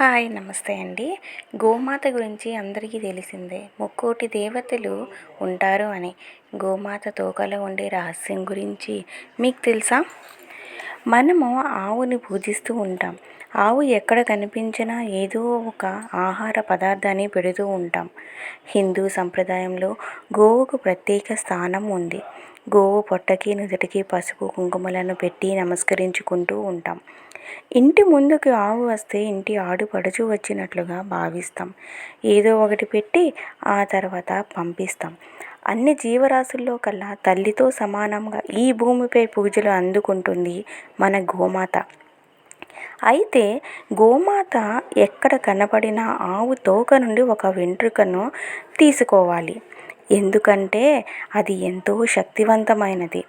Hi నమస్తే అండి. గోమాత గురించి అందరికీ తెలిసిందే. ముక్కోటి దేవతలు ఉంటారు అని. గోమాత తోకలో ఉండే రహస్యం గురించి మీకు తెలుసా? మనము ఆవుని పూజిస్తూ ఉంటాం. ఆవు ఎక్కడ కనిపించినా ఏదో ఒక ఆహార పదార్థాన్ని పెడుతూ ఉంటాం. హిందూ సంప్రదాయంలో గోవుకు ప్రత్యేక స్థానం ఉంది. గోవు పొట్టకి నుదుటికి పసుపు కుంకుమలను పెట్టి నమస్కరించుకుంటూ ఉంటాం. ఇంటి ముందుకు ఆవు వస్తే ఇంటి ఆడుపడుచు వచ్చినట్లుగా భావిస్తాం. ఏదో ఒకటి పెట్టి ఆ తర్వాత పంపిస్తాం. అన్ని జీవరాశుల్లో కల్లా తల్లితో సమానంగా ఈ భూమిపై పూజలు అందుకుంటుంది మన గోమాత. అయితే గోమాత ఎక్కడ కనపడిన ఆవు తోక నుండి ఒక వెంట్రుకను తీసుకోవాలి. ఎందుకంటే అది ఎంతో శక్తివంతమైనది.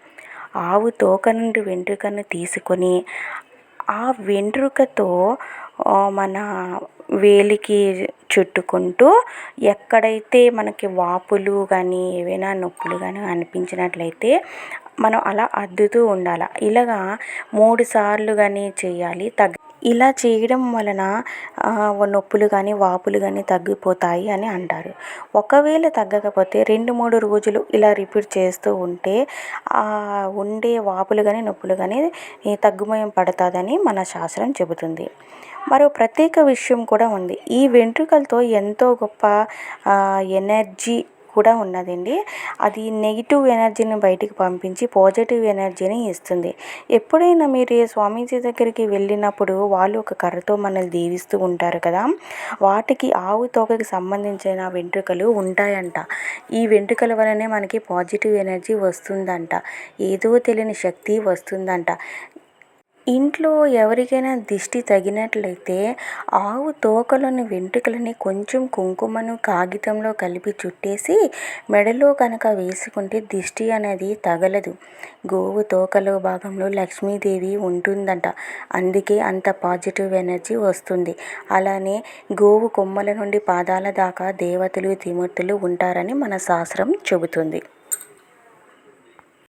ఆవు తోక నుండి వెంట్రుకను తీసుకొని ఆ వెంట్రుకతో మన వేలికి చుట్టుకుంటూ ఎక్కడైతే మనకి వాపులు కానీ ఏవైనా నొప్పులు కానీ అనిపించినట్లయితే మనం అలా అద్దుతూ ఉండాలి. ఇలాగా మూడు సార్లు కానీ చేయాలి. తగ్గ ఇలా చేయడం వలన నొప్పులు కానీ వాపులు కానీ తగ్గిపోతాయి అని అంటారు. ఒకవేళ తగ్గకపోతే రెండు మూడు రోజులు ఇలా రిపీట్ చేస్తూ ఉంటే ఉండే వాపులు కానీ నొప్పులు కానీ తగ్గుమయం పడుతుందని మన శాస్త్రం చెబుతుంది. మరో ప్రత్యేక విషయం కూడా ఉంది. ఈ వెంట్రుకలతో ఎంతో గొప్ప ఎనర్జీ కూడా ఉన్నదండి. అది నెగిటివ్ ఎనర్జీని బయటికి పంపించి పాజిటివ్ ఎనర్జీని ఇస్తుంది. ఎప్పుడైనా మీరు స్వామీజీ దగ్గరికి వెళ్ళినప్పుడు వాళ్ళు ఒక కర్రతో మనల్ని దీవిస్తూ ఉంటారు కదా వాటికి ఆవు తోకకి సంబంధించిన వెంట్రుకలు ఉంటాయంట. ఈ వెంట్రుకల వలనే మనకి పాజిటివ్ ఎనర్జీ వస్తుందంట. ఏదో తెలియని శక్తి వస్తుందంట. ఇంట్లో ఎవరికైనా దిష్టి తగినట్లయితే ఆవు తోకలోని వెంట్రుకలని కొంచెం కుంకుమను కాగితంలో కలిపి చుట్టేసి మెడలో కనుక వేసుకుంటే దిష్టి అనేది తగలదు. గోవు తోకలో భాగంలో లక్ష్మీదేవి ఉంటుందంట. అందుకే అంత పాజిటివ్ ఎనర్జీ వస్తుంది. అలానే గోవు కొమ్మల నుండి పాదాల దాకా దేవతలు త్రిమూర్తులు ఉంటారని మన శాస్త్రం చెబుతుంది.